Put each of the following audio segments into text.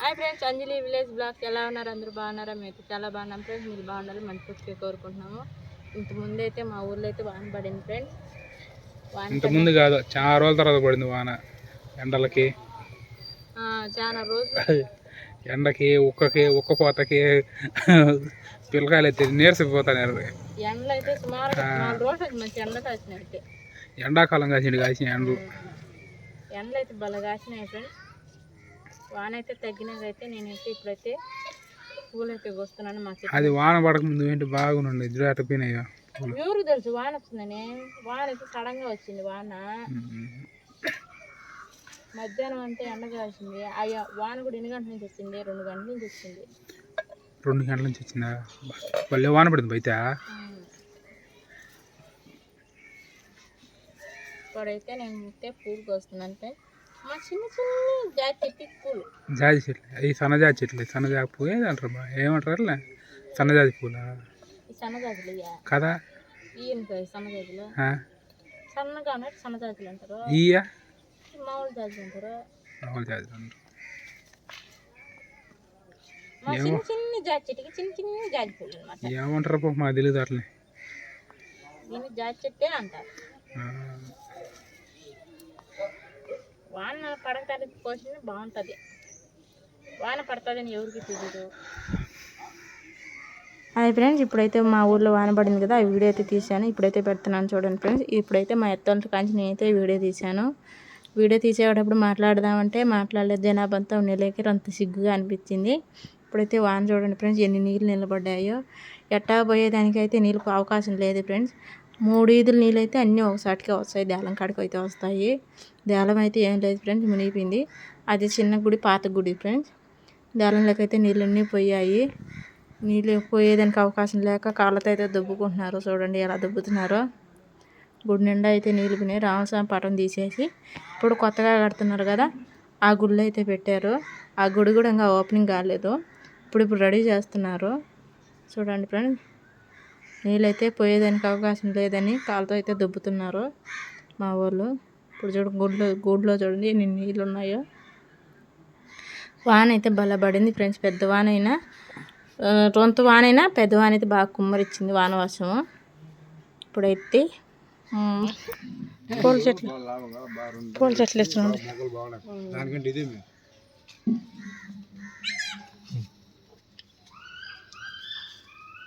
Hi friends Anjali village blog ఎలా ఉన్నారు? అందరూ బాగున్నారా? మేము చాలా బాగున్నాం ఫ్రెండ్స్. మీరు బాగుండాలి మనస్ఫూర్తిగా కోరుకుంటున్నాము. ఇంత ముందు అయితే మా ఊర్లో అయితే వాన పడింది ఫ్రెండ్స్. ఇంతకుముందు కాదు చాలా రోజుల తర్వాత పడింది వాన. ఎండలకి. చాలా రోజులు. ఎండకి ఉక్కకి ఉక్క పోతకి పిల్లకాయలు అయితే నీరసిపోతారు ఎండలు అయితే సుమారు నాలుగు రోజులు మంచి ఎండ కాసినట్టే. ఎండాకాలం కాసిండు కాసిన ఎండలు. ఎండలు అయితే బాగా కాసినాయి ఫ్రెండ్స్. వాన అయితే తగ్గినాకైతే నేనైతే ఇప్పుడైతే పూలు అయితే కోస్తున్నాను మా అది వాన పడక ముందు ఏంటి బాగుండండి. ఇద్దరు అట్టపోయినాయి పూలు. ఎవరు తెలుసు? వాన వస్తుందని. వాన అయితే సడన్గా వచ్చింది వాన. మధ్యాహ్నం అంతా ఎండ కాసింది అయ్యా వాన కూడా ఎన్ని గంటల నుంచి వచ్చింది? రెండు గంటల నుంచి వచ్చింది. రెండు గంటల నుంచి వచ్చిందా? భలే వాన పడింది బయట. ఇప్పుడైతే నేను పూలు కోస్తున్నాను అంటే మా జాజి చెట్లు. అవి సన్నజాజి చెట్లు. సన్నజాజి పువ్వు బా. ఏమంటారు అట్లా సన్నజాజి పూలా? ఈ కదా? ఇయ్యా ఈ మామూలు అంటారు. మామూలు జాజి అంటారు. మా ఏమంటారు పో మాకు తెలియదు దీన్ని జాతి చెట్టే అంటారు. ఆ. వాన బాగుంటుంది. వాన పడుతుందని ఎవరికి తెలియదు అది ఫ్రెండ్స్ ఇప్పుడైతే మా ఊర్లో వాన పడింది కదా ఆ వీడియో అయితే తీశాను. ఇప్పుడైతే పెడుతున్నాను చూడండి ఫ్రెండ్స్. ఇప్పుడైతే మా ఎత్తంతో కాంచి నేనైతే వీడియో తీశాను. వీడియో తీసేటప్పుడు మాట్లాడదామంటే మాట్లాడలేదు. జనాభా అంతా ఉండలేక అంత సిగ్గుగా అనిపించింది. ఇప్పుడైతే వాన చూడండి ఫ్రెండ్స్ ఎన్ని నీళ్ళు నిలబడ్డాయో. ఎట్టా పోయేదానికైతే నీళ్ళకు అవకాశం లేదు ఫ్రెండ్స్. మూడు ఈదుల నీళ్ళు అయితే అన్నీ ఒకసాటికే వస్తాయి. దేలం కాడికి అయితే వస్తాయి. దేలం అయితే ఏం లేదు ఫ్రెండ్స్ మునిగిపోయింది. అది చిన్న గుడి పాత గుడి ఫ్రెండ్స్ దేలంలోకి అయితే నీళ్ళన్నీ పోయాయి. నీళ్ళు పోయేదానికి అవకాశం లేక కాళ్ళతో అయితే దుబ్బుకుంటున్నారు. చూడండి ఎలా దుబ్బుతున్నారో. గుడి నిండా అయితే నీళ్ళు పోయినాయి. రామస్వామి పటం తీసేసి ఇప్పుడు కొత్తగా కడుతున్నారు కదా ఆ గుడిలో అయితే పెట్టారు. ఆ గుడి కూడా ఇంకా ఓపెనింగ్ కాలేదు. ఇప్పుడు ఇప్పుడు రెడీ చేస్తున్నారు. చూడండి ఫ్రెండ్స్ నీళ్ళైతే పోయేదానికి అవకాశం లేదని కాలుతో అయితే దుబ్బుతున్నారు మా వాళ్ళు. ఇప్పుడు చూడు గుడ్లో గుడిలో చూడండి ఎన్ని నీళ్ళు ఉన్నాయో వాన అయితే బల పడింది ఫ్రెండ్స్. పెద్ద వాన అయినా రొంత వాన అయినా పెద్ద వాన అయితే బాగా కుమ్మరిచ్చింది వాన వర్షము ఇప్పుడైతే పూల చెట్లు పూల చెట్లు ఇస్తున్నాం దానికంటే ఇదే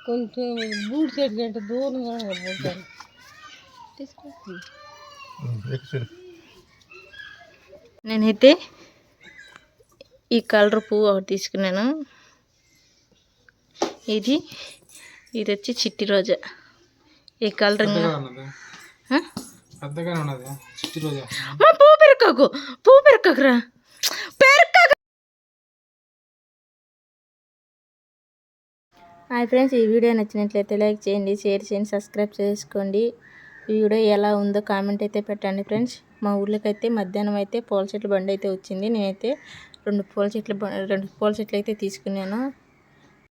కొంచెం బూట్ చెట్లు అంటే దూరంగా పోతారు నేనైతే ఈ కలర్ పువ్వు ఒకటి తీసుకున్నాను. ఇది ఇది వచ్చి చిట్టి రోజా. ఈ కలర్ మా పువ్వు పెరక్కకు. పువ్వు పెరక్కకురా. హాయ్ ఫ్రెండ్స్ ఈ వీడియో నచ్చినట్లయితే లైక్ చేయండి షేర్ చేయండి సబ్స్క్రైబ్ చేసుకోండి. ఈ వీడియో ఎలా ఉందో కామెంట్ అయితే పెట్టండి ఫ్రెండ్స్. మా ఊళ్ళకైతే మధ్యాహ్నం అయితే పూల చెట్ల బండి అయితే వచ్చింది. నేనైతే రెండు పూల చెట్ల బ- రెండు పూల చెట్లు అయితే తీసుకున్నాను.